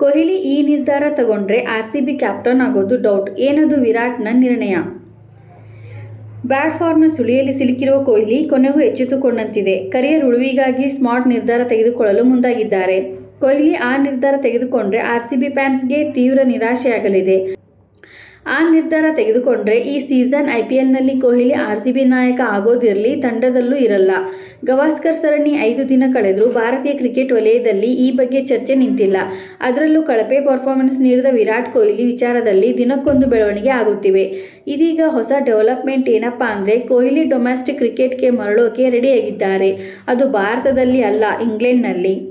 ಕೊಹ್ಲಿ ಈ ನಿರ್ಧಾರ ತಗೊಂಡ್ರೆ ಆರ್ ಸಿ ಬಿ ಕ್ಯಾಪ್ಟನ್ ಆಗೋದು ಡೌಟ್ ಏನದು ವಿರಾಟ್ನ ನಿರ್ಣಯ? ಬ್ಯಾಡ್ ಫಾರ್ಮ್ನ ಸುಳಿಯಲ್ಲಿ ಸಿಲುಕಿರುವ ಕೊಹ್ಲಿ ಕೊನೆಗೂ ಎಚ್ಚೆತ್ತುಕೊಂಡಂತಿದೆ. ಕರಿಯರ್ ಉಳುವಿಗಾಗಿ ಸ್ಮಾರ್ಟ್ ನಿರ್ಧಾರ ತೆಗೆದುಕೊಳ್ಳಲು ಮುಂದಾಗಿದ್ದಾರೆ. ಕೊಹ್ಲಿ ಆ ನಿರ್ಧಾರ ತೆಗೆದುಕೊಂಡ್ರೆ ಆರ್ ಸಿ ಬಿ ಫ್ಯಾನ್ಸ್ಗೆ ತೀವ್ರ ನಿರಾಶೆಯಾಗಲಿದೆ. ಆ ನಿರ್ಧಾರ ತೆಗೆದುಕೊಂಡ್ರೆ ಈ ಸೀಸನ್ ಐ ಪಿ ಎಲ್ನಲ್ಲಿ ಕೊಹ್ಲಿ ಆರ್ ಸಿ ಬಿ ನಾಯಕ ಆಗೋದಿರಲಿ ತಂಡದಲ್ಲೂ ಇರಲ್ಲ. ಗವಾಸ್ಕರ್ ಸರಣಿ ಐದು ದಿನ ಕಳೆದರೂ ಭಾರತೀಯ ಕ್ರಿಕೆಟ್ ವಲಯದಲ್ಲಿ ಈ ಬಗ್ಗೆ ಚರ್ಚೆ ನಿಂತಿಲ್ಲ. ಅದರಲ್ಲೂ ಕಳಪೆ ಪರ್ಫಾರ್ಮೆನ್ಸ್ ನೀಡಿದ ವಿರಾಟ್ ಕೊಹ್ಲಿ ವಿಚಾರದಲ್ಲಿ ದಿನಕ್ಕೊಂದು ಬೆಳವಣಿಗೆ ಆಗುತ್ತಿವೆ. ಇದೀಗ ಹೊಸ ಡೆವಲಪ್ಮೆಂಟ್ ಏನಪ್ಪಾ ಅಂದರೆ ಕೊಹ್ಲಿ ಡೊಮೆಸ್ಟಿಕ್ ಕ್ರಿಕೆಟ್ಗೆ ಮರಳೋಕೆ ರೆಡಿಯಾಗಿದ್ದಾರೆ. ಅದು ಭಾರತದಲ್ಲಿ ಅಲ್ಲ, ಇಂಗ್ಲೆಂಡ್ನಲ್ಲಿ.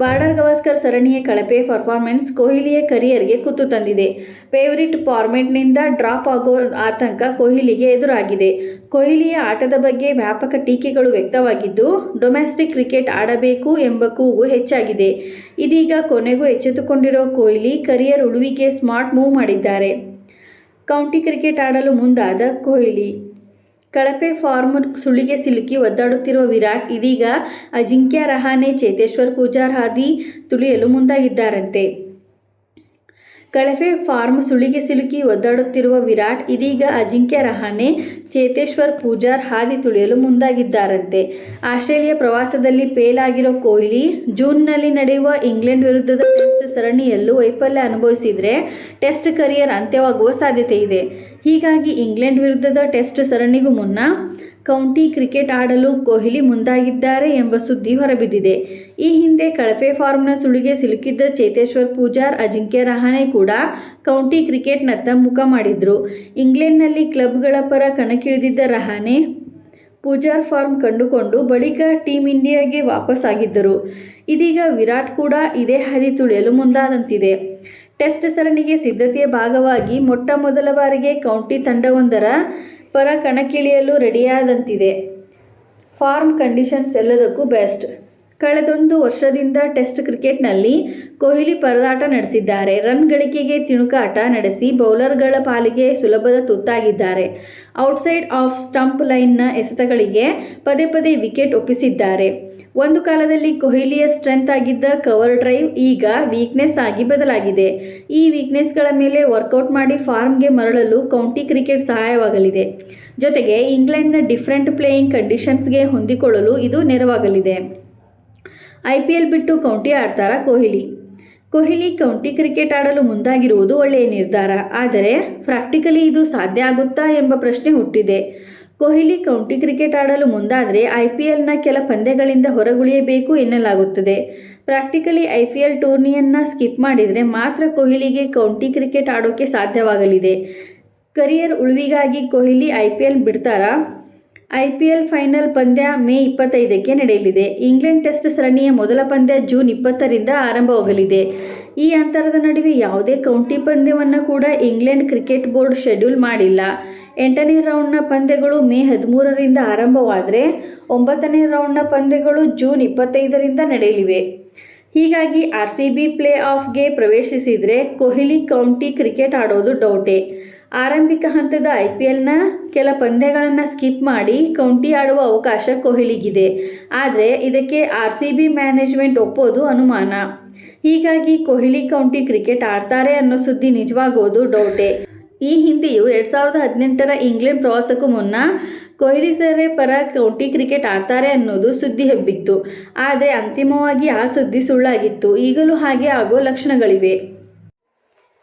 ಬಾರ್ಡರ್ ಗವಾಸ್ಕರ್ ಸರಣಿಯ ಕಳಪೆ ಪರ್ಫಾರ್ಮೆನ್ಸ್ ಕೊಹ್ಲಿಯ ಕರಿಯರ್ಗೆ ಕುತ್ತು ತಂದಿದೆ. ಫೇವರಿಟ್ ಫಾರ್ಮೆಟ್ನಿಂದ ಡ್ರಾಪ್ ಆಗೋ ಆತಂಕ ಕೊಹ್ಲಿಗೆ ಎದುರಾಗಿದೆ. ಕೊಹ್ಲಿಯ ಆಟದ ಬಗ್ಗೆ ವ್ಯಾಪಕ ಟೀಕೆಗಳು ವ್ಯಕ್ತವಾಗಿದ್ದು ಡೊಮೆಸ್ಟಿಕ್ ಕ್ರಿಕೆಟ್ ಆಡಬೇಕು ಎಂಬ ಕೂಗು ಹೆಚ್ಚಾಗಿದೆ. ಇದೀಗ ಕೊನೆಗೂ ಎಚ್ಚೆತ್ತುಕೊಂಡಿರೋ ಕೊಹ್ಲಿ ಕರಿಯರ್ ಉಳುವಿಗೆ ಸ್ಮಾರ್ಟ್ ಮೂವ್ ಮಾಡಿದ್ದಾರೆ. ಕೌಂಟಿ ಕ್ರಿಕೆಟ್ ಆಡಲು ಮುಂದಾದ ಕೊಹ್ಲಿ. ಕಳಪೆ ಫಾರ್ಮ್ ಸುಳಿಗೆ ಸಿಲುಕಿ ಒದ್ದಾಡುತ್ತಿರುವ ವಿರಾಟ್ ಇದೀಗ ಅಜಿಂಕ್ಯ ರಹಾನೆ ಚೇತೇಶ್ವರ್ ಪೂಜಾರ್ ಹಾದಿ ತುಳಿಯಲು ಮುಂದಾಗಿದ್ದಾರಂತೆ. ಕಳಪೆ ಫಾರ್ಮ್ ಸುಳಿಗೆ ಸಿಲುಕಿ ಒದ್ದಾಡುತ್ತಿರುವ ವಿರಾಟ್ ಇದೀಗ ಅಜಿಂಕ್ಯ ರಹಾನೆ, ಚೇತೇಶ್ವರ್ ಪೂಜಾರ್ ಹಾದಿ ತುಳಿಯಲು ಮುಂದಾಗಿದ್ದಾರಂತೆ. ಆಸ್ಟ್ರೇಲಿಯಾ ಪ್ರವಾಸದಲ್ಲಿ ಫೇಲ್ ಆಗಿರೋ ಕೊಹ್ಲಿ ಜೂನ್ನಲ್ಲಿ ನಡೆಯುವ ಇಂಗ್ಲೆಂಡ್ ವಿರುದ್ಧದ ಟೆಸ್ಟ್ ಸರಣಿಯಲ್ಲೂ ವೈಫಲ್ಯ ಅನುಭವಿಸಿದರೆ ಟೆಸ್ಟ್ ಕರಿಯರ್ ಅಂತ್ಯವಾಗುವ ಸಾಧ್ಯತೆ ಇದೆ. ಹೀಗಾಗಿ ಇಂಗ್ಲೆಂಡ್ ವಿರುದ್ಧದ ಟೆಸ್ಟ್ ಸರಣಿಗೂ ಮುನ್ನ ಕೌಂಟಿ ಕ್ರಿಕೆಟ್ ಆಡಲು ಕೊಹ್ಲಿ ಮುಂದಾಗಿದ್ದಾರೆ ಎಂಬ ಸುದ್ದಿ ಹೊರಬಿದ್ದಿದೆ. ಈ ಹಿಂದೆ ಕಳಪೆ ಫಾರ್ಮ್ನ ಸುಳಿಗೆ ಸಿಲುಕಿದ್ದ ಚೇತೇಶ್ವರ್ ಪೂಜಾರ್, ಅಜಿಂಕ್ಯ ರಹಾನೆ ಕೂಡ ಕೌಂಟಿ ಕ್ರಿಕೆಟ್ನತ್ತ ಮುಖ ಮಾಡಿದ್ರು. ಇಂಗ್ಲೆಂಡ್ನಲ್ಲಿ ಕ್ಲಬ್ಗಳ ಪರ ಕಣಕ್ಕಿಳಿದಿದ್ದ ರಹಾನೆ ಪೂಜಾರ್ ಫಾರ್ಮ್ ಕಂಡುಕೊಂಡು ಬಳಿಕ ಟೀಮ್ ಇಂಡಿಯಾಗೆ ವಾಪಸ್ ಆಗಿದ್ದರು ಇದೀಗ ವಿರಾಟ್ ಕೂಡ ಇದೇ ಹಾದಿ ತುಳಿಯಲು ಮುಂದಾದಂತಿದೆ. ಟೆಸ್ಟ್ ಸರಣಿಗೆ ಸಿದ್ಧತೆಯ ಭಾಗವಾಗಿ ಮೊಟ್ಟ ಮೊದಲ ಬಾರಿಗೆ ಕೌಂಟಿ ತಂಡವೊಂದರ ಪರ ಕಣಕ್ಕಿಳಿಯಲು ರೆಡಿಯಾದಂತಿದೆ ಫಾರ್ಮ್ ಕಂಡೀಷನ್ಸ್ ಎಲ್ಲದಕ್ಕೂ ಬೆಸ್ಟ್ ಕಳೆದೊಂದು ವರ್ಷದಿಂದ ಟೆಸ್ಟ್ ಕ್ರಿಕೆಟ್ನಲ್ಲಿ ಕೊಹ್ಲಿ ಪರದಾಟ ನಡೆಸಿದ್ದಾರೆ. ರನ್ ಗಳಿಕೆಗೆ ತಿಣುಕಾಟ ನಡೆಸಿ ಬೌಲರ್ಗಳ ಪಾಲಿಗೆ ಸುಲಭದ ತುತ್ತಾಗಿದ್ದಾರೆ. ಔಟ್ಸೈಡ್ ಆಫ್ ಸ್ಟಂಪ್ ಲೈನ್ನ ಎಸೆತಗಳಿಗೆ ಪದೇ ಪದೇ ವಿಕೆಟ್ ಒಪ್ಪಿಸಿದ್ದಾರೆ. ಒಂದು ಕಾಲದಲ್ಲಿ ಕೊಹ್ಲಿಯ ಸ್ಟ್ರೆಂತ್ ಆಗಿದ್ದ ಕವರ್ ಡ್ರೈವ್ ಈಗ ವೀಕ್ನೆಸ್ ಆಗಿ ಬದಲಾಗಿದೆ. ಈ ವೀಕ್ನೆಸ್ಗಳ ಮೇಲೆ ವರ್ಕೌಟ್ ಮಾಡಿ ಫಾರ್ಮ್ಗೆ ಮರಳಲು ಕೌಂಟಿ ಕ್ರಿಕೆಟ್ ಸಹಾಯವಾಗಲಿದೆ. ಜೊತೆಗೆ ಇಂಗ್ಲೆಂಡ್ನ ಡಿಫ್ರೆಂಟ್ ಪ್ಲೇಯಿಂಗ್ ಕಂಡೀಷನ್ಸ್ಗೆ ಹೊಂದಿಕೊಳ್ಳಲು ಇದು ನೆರವಾಗಲಿದೆ. ಐ ಪಿ ಎಲ್ ಬಿಟ್ಟು ಕೌಂಟಿ ಆಡ್ತಾರಾ ಕೊಹ್ಲಿ? ಕೊಹ್ಲಿ ಕೌಂಟಿ ಕ್ರಿಕೆಟ್ ಆಡಲು ಮುಂದಾಗಿರುವುದು ಒಳ್ಳೆಯ ನಿರ್ಧಾರ. ಆದರೆ ಪ್ರಾಕ್ಟಿಕಲಿ ಇದು ಸಾಧ್ಯ ಆಗುತ್ತಾ ಎಂಬ ಪ್ರಶ್ನೆ ಹುಟ್ಟಿದೆ. ಕೊಹ್ಲಿ ಕೌಂಟಿ ಕ್ರಿಕೆಟ್ ಆಡಲು ಮುಂದಾದರೆ ಐ ಪಿ ಎಲ್ನ ಕೆಲ ಪಂದ್ಯಗಳಿಂದ ಹೊರಗುಳಿಯಬೇಕು ಎನ್ನಲಾಗುತ್ತದೆ. ಪ್ರಾಕ್ಟಿಕಲಿ ಐ ಪಿ ಎಲ್ ಟೂರ್ನಿಯನ್ನು ಸ್ಕಿಪ್ ಮಾಡಿದರೆ ಮಾತ್ರ ಕೊಹ್ಲಿಗೆ ಕೌಂಟಿ ಕ್ರಿಕೆಟ್ ಆಡೋಕ್ಕೆ ಸಾಧ್ಯವಾಗಲಿದೆ. ಕರಿಯರ್ ಉಳಿವಿಗಾಗಿ ಕೊಹ್ಲಿ ಐ ಪಿ ಎಲ್ ಬಿಡ್ತಾರಾ? ಐ ಫೈನಲ್ ಪಂದ್ಯ ಮೇ ಇಪ್ಪತ್ತೈದಕ್ಕೆ ನಡೆಯಲಿದೆ. ಇಂಗ್ಲೆಂಡ್ ಟೆಸ್ಟ್ ಸರಣಿಯ ಮೊದಲ ಪಂದ್ಯ ಜೂನ್ ಇಪ್ಪತ್ತರಿಂದ ಆರಂಭವಾಗಲಿದೆ. ಈ ಅಂತರದ ನಡುವೆ ಯಾವುದೇ ಕೌಂಟಿ ಪಂದ್ಯವನ್ನು ಕೂಡ ಇಂಗ್ಲೆಂಡ್ ಕ್ರಿಕೆಟ್ ಬೋರ್ಡ್ ಶೆಡ್ಯೂಲ್ ಮಾಡಿಲ್ಲ. ಎಂಟನೇ ರೌಂಡ್ನ ಪಂದ್ಯಗಳು ಮೇ ಹದಿಮೂರರಿಂದ ಆರಂಭವಾದರೆ ಒಂಬತ್ತನೇ ರೌಂಡ್ನ ಪಂದ್ಯಗಳು ಜೂನ್ ಇಪ್ಪತ್ತೈದರಿಂದ ನಡೆಯಲಿವೆ. ಹೀಗಾಗಿ ಆರ್ ಸಿ ಬಿ ಪ್ಲೇ ಆಫ್ಗೆ ಪ್ರವೇಶಿಸಿದರೆ ಕೊಹ್ಲಿ ಕೌಂಟಿ ಕ್ರಿಕೆಟ್ ಆಡೋದು ಡೌಟೇ. ಆರಂಭಿಕ ಹಂತದ ಐ ಪಿ ಎಲ್ನ ಕೆಲ ಪಂದ್ಯಗಳನ್ನು ಸ್ಕಿಪ್ ಮಾಡಿ ಕೌಂಟಿ ಆಡುವ ಅವಕಾಶ ಕೊಹ್ಲಿಗಿದೆ. ಆದರೆ ಇದಕ್ಕೆ ಆರ್ ಸಿ ಬಿ ಮ್ಯಾನೇಜ್ಮೆಂಟ್ ಒಪ್ಪೋದು ಅನುಮಾನ. ಹೀಗಾಗಿ ಕೊಹ್ಲಿ ಕೌಂಟಿ ಕ್ರಿಕೆಟ್ ಆಡ್ತಾರೆ ಅನ್ನೋ ಸುದ್ದಿ ನಿಜವಾಗೋದು ಡೌಟೆ. ಈ ಹಿಂದೆಯೂ ಎರಡು ಸಾವಿರದ ಹದಿನೆಂಟರ ಇಂಗ್ಲೆಂಡ್ ಪ್ರವಾಸಕ್ಕೂ ಮುನ್ನ ಕೊಹ್ಲಿ ಸರೇ ಪರ ಕೌಂಟಿ ಕ್ರಿಕೆಟ್ ಆಡ್ತಾರೆ ಅನ್ನೋದು ಸುದ್ದಿ ಹಬ್ಬಿತ್ತು. ಆದರೆ ಅಂತಿಮವಾಗಿ ಆ ಸುದ್ದಿ ಸುಳ್ಳಾಗಿತ್ತು. ಈಗಲೂ ಹಾಗೆ ಆಗೋ ಲಕ್ಷಣಗಳಿವೆ.